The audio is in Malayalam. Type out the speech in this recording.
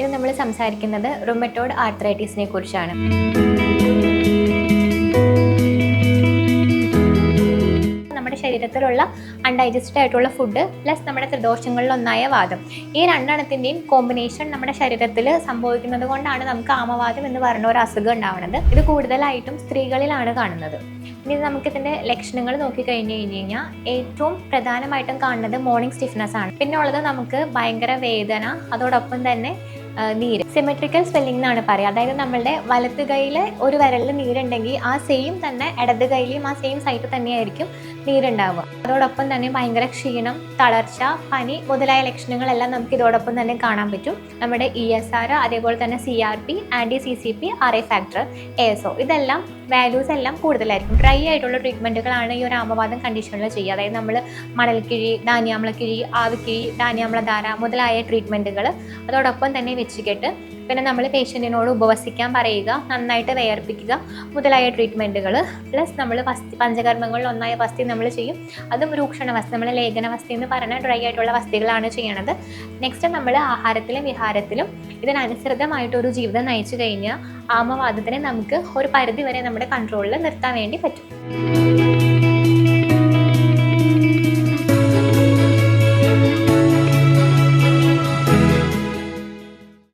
ഇത് നമ്മൾ സംസാരിക്കുന്നത് റൊമറ്റോഡ് ആർത്രൈറ്റിസിനെ കുറിച്ചാണ്. നമ്മുടെ ശരീരത്തിലുള്ള അൺഡൈജസ്റ്റഡ് ആയിട്ടുള്ള ഫുഡ് പ്ലസ് നമ്മുടെ ത്രിദോഷങ്ങളിലൊന്നായ വാദം. ഈ രണ്ടെണ്ണത്തിന്റെയും കോമ്പിനേഷൻ നമ്മുടെ ശരീരത്തിൽ സംഭവിക്കുന്നത് കൊണ്ടാണ് നമുക്ക് ആമവാദം എന്ന് പറയുന്ന ഒരു അസുഖം ഉണ്ടാവുന്നത്. ഇത് കൂടുതലായിട്ടും സ്ത്രീകളിലാണ് കാണുന്നത്. ഇനി നമുക്കിതിന്റെ ലക്ഷണങ്ങൾ നോക്കിക്കഴിഞ്ഞ് കഴിഞ്ഞ് കഴിഞ്ഞാൽ ഏറ്റവും പ്രധാനമായിട്ടും കാണുന്നത് മോർണിംഗ് സ്റ്റിഫ്നെസ് ആണ്. പിന്നെ ഉള്ളത് നമുക്ക് ഭയങ്കര വേദന അതോടൊപ്പം തന്നെ നീര്. സിമെട്രിക്കൽ സ്പെല്ലിംഗ് എന്നാണ് പറയുക. അതായത് നമ്മളുടെ വലത്ത് കൈയിൽ ഒരു വിരലിൽ നീരുണ്ടെങ്കിൽ ആ സെയിം തന്നെ ഇടത് കൈയിലും ആ സെയിം സൈറ്റ് തന്നെയായിരിക്കും നീരുണ്ടാവുക. അതോടൊപ്പം തന്നെ ഭയങ്കര ക്ഷീണം തളർച്ച പനി മുതലായ ലക്ഷണങ്ങളെല്ലാം നമുക്ക് ഇതോടൊപ്പം തന്നെ കാണാൻ പറ്റും. നമ്മുടെ ഇ എസ് ആർ അതേപോലെ തന്നെ C R P anti C C P R A factor A S O ഇതെല്ലാം വാല്യൂസ് എല്ലാം കൂടുതലായിരിക്കും. ഡ്രൈ ആയിട്ടുള്ള ട്രീറ്റ്മെന്റുകളാണ് ഈ ഒരു ആമവാദം കണ്ടീഷനിൽ ചെയ്യുക. അതായത് നമ്മൾ മണൽക്കിഴി ധാന്യാമ്ലക്കിഴി ആവിക്കിഴി ധാന്യാമ്ലധാര മുതലായ ട്രീറ്റ്മെന്റുകൾ അതോടൊപ്പം തന്നെ വെച്ചിട്ട് പിന്നെ നമ്മൾ പേഷ്യന്റിനോട് ഉപവസിക്കാൻ പറയുക നന്നായിട്ട് വേർപ്പിക്കുക മുതലായ ട്രീറ്റ്മെന്റുകൾ പ്ലസ് നമ്മൾ വസ്തി പഞ്ചകർമ്മങ്ങളിൽ ഒന്നായ വസ്തി നമ്മൾ ചെയ്യും. അതും രൂക്ഷണ വസ്തി നമ്മൾ ലേഖന വസ്തി എന്ന് പറയുന്ന ഡ്രൈ ആയിട്ടുള്ള വസ്തികളാണ് ചെയ്യണത്. നെക്സ്റ്റ് നമ്മൾ ആഹാരത്തിലും വിഹാരത്തിലും ഇതിനനുസൃതമായിട്ടൊരു ജീവിതം നയിച്ചു കഴിഞ്ഞാൽ ആമവാദത്തിനെ നമുക്ക് ഒരു പരിധി വരെ നമ്മുടെ കൺട്രോളിൽ നിർത്താൻ വേണ്ടി പറ്റും.